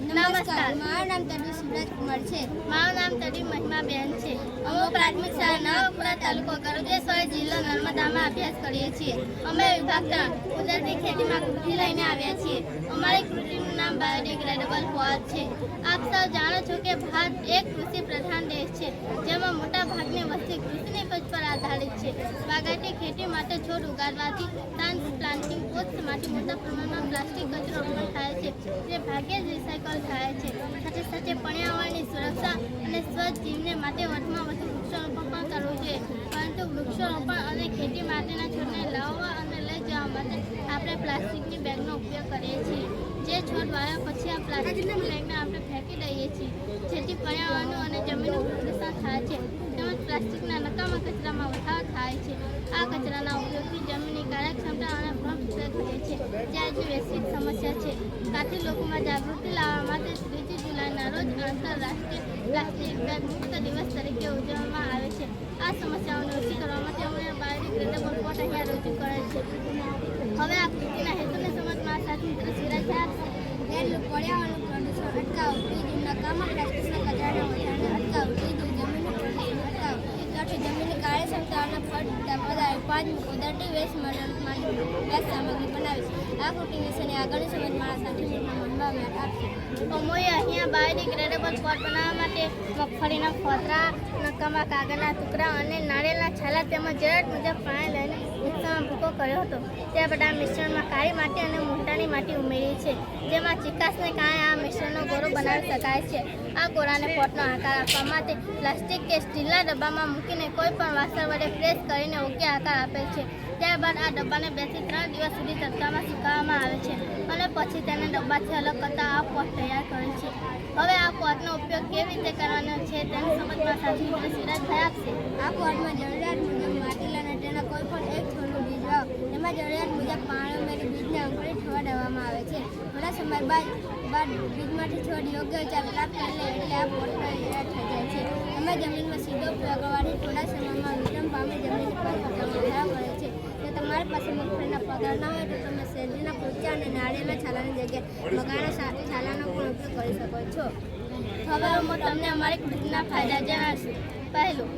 નમસ્કાર. મારું નામ તરુ સુરજ કુમાર છે. મારું નામ તડી મહિમાબેન છે. અમે પ્રાથમિક શાળા નવપુરા તાલુકો ગરુડેશ્વર જિલ્લો નર્મદામાં અભ્યાસ કરીએ છીએ. અમે વિભાગ ત્રણ કુદરતી ખેતીમાં કૃષિ લઈને આવ્યા છીએ. અમારી કૃષિનું નામ બાયોડિગ્રેડેબલ પોટ છે. આપ સૌ જાણો છો કે ભારત એક કૃષિ પ્રધાન દેશ છે જેમાં મોટા ભાગની વસ્તી કૃષિની ઉપજ પર આધારિત છે. બાગાયતી ખેતી માટે છોડ ઉગાડવાથી પ્લાન્ટિંગ પોસ્ટ માટે મોટા પ્રમાણમાં પ્લાસ્ટિક કચરો જે ભાગ્યે જ રિસાયકલ થાય છે. સાથે સાથે પર્યાવરણની સુરક્ષા અને સ્વચ્છ જીવને માટે વધુમાં વધુ વૃક્ષારોપણ પણ કરવું જોઈએ. પરંતુ વૃક્ષારોપણ અને ખેતી માટેના છોડને લાવવા અને લઈ જવા માટે આપણે પ્લાસ્ટિકની બેગનો ઉપયોગ કરીએ છીએ. જે છોડ વાવ્યા પછી આ પ્લાસ્ટિકની બેગને આપણે ફેંકી દઈએ છીએ. જેથી પર્યાવરણનું અને જમીનનું પ્રદૂષણ થાય છે. તેમજ પ્લાસ્ટિકના નકામા કચરામાં વધારો થાય છે. આ કચરાના ઉપયોગથી જમીનની કાર્યક્ષમતા અને ભ્રમ થાય છે. જે આજે વૈશ્વિક સમસ્યા છે. કાથી લોકોમાં જાગૃતિ લાવવા માટે ત્રીજી જુલાઈના રોજ આંતરરાષ્ટ્રીય પ્લાસ્ટિક બેગ મુક્ત દિવસ તરીકે ઉજવવામાં આવે છે. આ સમસ્યાઓને ઓછી કરવા માટે અમે બાયોડિગ્રેડેબલ પોટ અહીંયા રજૂ કરેલ છે. હવે આ કૃતિના હેતુને સમજમાં સાથે મિત્ર સિરાજ પહેલું પ્રદૂષણ અટકાવો ત્રીજું નકામા પ્લાસ્ટિકના કચરાના વધારાને અટકાવો ત્રીજું જમીનનું પ્રદૂષણ અટકાવો જમીનની કાર્યક્ષમતા વધારે પાંચમું કુદરતી વેસ્ટ માટે વેસ્ટ સામગ્રી બનાવી આ કૃતિ વિશેની આગળની સમજ મારા સાથીના મનમાં મેળ આપશે. અમોએ અહીંયા બાયોડિગ્રેડેબલ પોટ બનાવવા માટે મગફળીના ફોતરા નક્કામાં કાગળના ટુકડા અને નાળિયેરના છાલા તેમજ જરૂર મુજબ પાણી લઈને કર્યો હતો. તે આ મિશ્રણમાં કાળી માટી અને મોટાની માટી ઉમેરી છે, જેમાં ચિકાસને કારણે આ મિશ્રણનો ગોળો બનાવી શકાય છે. આ ગોળાને પોટનો આકાર આપવા માટે પ્લાસ્ટિક કે સ્ટીલના ડબ્બામાં મૂકીને કોઈ પણ વાસણ વડે પ્રેસ કરીને યોગ્ય આકાર આપે છે. ત્યારબાદ આ ડબ્બાને બેથી ત્રણ દિવસ સુધી તડકામાં સુકાવવામાં આવે છે અને પછી તેને ડબ્બાથી અલગ કરતા આ પોટ તૈયાર કરે છે. હવે આ પોટનો ઉપયોગ કેવી રીતે કરવાનો છે તેની સમજમાં સાથે સિરાજ થયા આપશે. આ પોટમાં જરૂરિયાત મુજબ માટી અને કોઈ પણ એક છોડનું બીજ વાવો તેમાં જરૂરિયાત મુજબ પાણી ઉમેરી બીજને અંકુરિત થવા દેવામાં આવે છે. થોડા સમય બાદ બાદ બીજમાંથી છોડ યોગ્ય ઉંચાઈ પ્રાપ્ત કરી લે એટલે આ પોટનો થઈ જાય છે. એમાં જમીનમાં સીધો પ્રયોગ થોડા સમયમાં વિલંબ પામે જમીન પર વધારો કરે છે. જો તમારી પાસે મગફળીના પગાર ના હોય તો તમે અને નાળિયેરના છાલાની જગ્યાએ મકાના છાલાનો પણ ઉપયોગ કરી શકો છો. હવે હું તમને અમારી કૃતિના ફાયદા જણાવીશું. પહેલું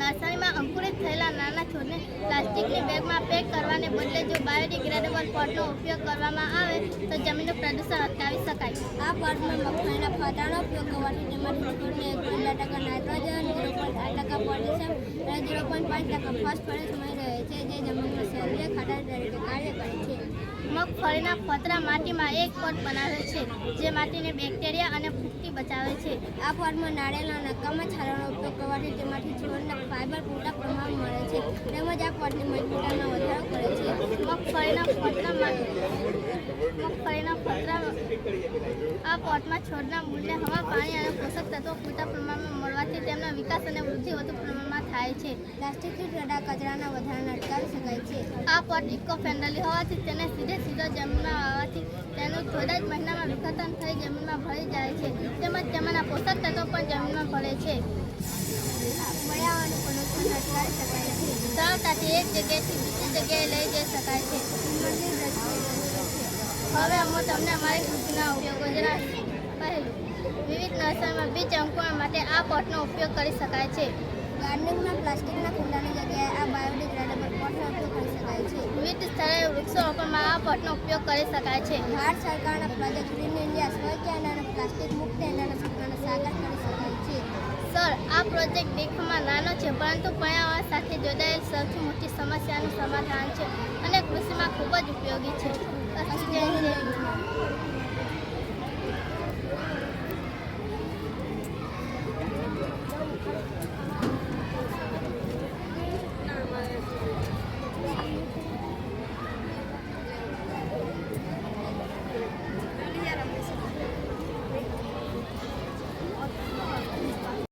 નર્સરીમાં અંકુરિત થયેલા નાના છોડને પ્લાસ્ટિકની બેગમાં પેક કરવાને બદલે જો બાયોડિગ્રેડેબલ પોટનો ઉપયોગ કરવામાં આવે, તો જમીનનું પ્રદૂષણ અટકાવી શકાય. આ પોટમાં મગફળીના ફાટાનો ઉપયોગ કરવાથી તેમાંથી છોડને એક પોઈન્ટ ટકા નાઇટ્રોજન, ઝીરો પોઈન્ટ આઠ ટકા પોટેશિયમ અને ઝીરો પોઈન્ટ પાંચ ટકા ફોસ્ફરસ મળી રહે છે, જે જમીનમાં સેન્દ્રિય ખાતર તરીકે કાર્ય કરે છે. મગફળીના ફતરા માટીમાં એક પોટ બનાવે છે, જે માટીને બેક્ટેરિયા અને ફૂગથી બચાવે છે. આ પાર્ટમાં નાળિયેરના નકામા છાલાનો ઉપયોગ કરવાથી તેમાંથી જીવનના ફાઇબર પૂરતા પ્રમાણમાં મળે છે. તેમજ આ પાર્ટની મજબૂતામાં વધારો કરે છે. મગફળીના ફતરામાં મગફળીના ફતરા આ પોટમાં છોડના મૂળને હવા, પાણી અને પોષક તત્વો પૂરતા પ્રમાણમાં મળવાથી તેમનો વિકાસ અને વૃદ્ધિ વધુ પ્રમાણમાં થાય છે. પ્લાસ્ટિકથી થતા કચરાના વધારાને અટકાવી શકાય છે. આ પોટ ઇકો ફ્રેન્ડલી હોવાથી તેને સીધે સીધો જમીનમાં વાવવાથી તેનું થોડા જ મહિનામાં વિઘટન થઈ જમીનમાં ભળી જાય છે. તેમજ તેમાંના પોષક તત્વો પણ જમીનમાં ભળે છે. સરળતાથી એક જગ્યાએથી બીજી જગ્યાએ લઈ જઈ શકાય છે. હવે હું તમને અમારી કૃષિના ઉપયોગો જણાવીશ. પહેલું વિવિધ નર્સરીમાં બીજ અંકુર માટે આ પોટનો ઉપયોગ કરી શકાય છે. ગાર્ડનિંગમાં પ્લાસ્ટિકના કુંડાની જગ્યાએ આ બાયોડિગ્રેડેબલ પોટનો કરી શકાય છે. વિવિધ સ્થળે વૃક્ષારોપણમાં આ પોટનો ઉપયોગ કરી શકાય છે. ભારત સરકારના પ્રોજેક્ટ ગ્રીન ઇન્ડિયા સ્વચ્છ અને પ્લાસ્ટિક મુક્ત એનાના સપનાને સાકાર કરી શકાય છે. સર આ પ્રોજેક્ટ દેખવામાં નાનો છે પરંતુ પર્યાવરણ સાથે જોડાયેલ સૌથી મોટી સમસ્યાનું સમાધાન છે અને કૃષિમાં ખૂબ જ ઉપયોગી છે.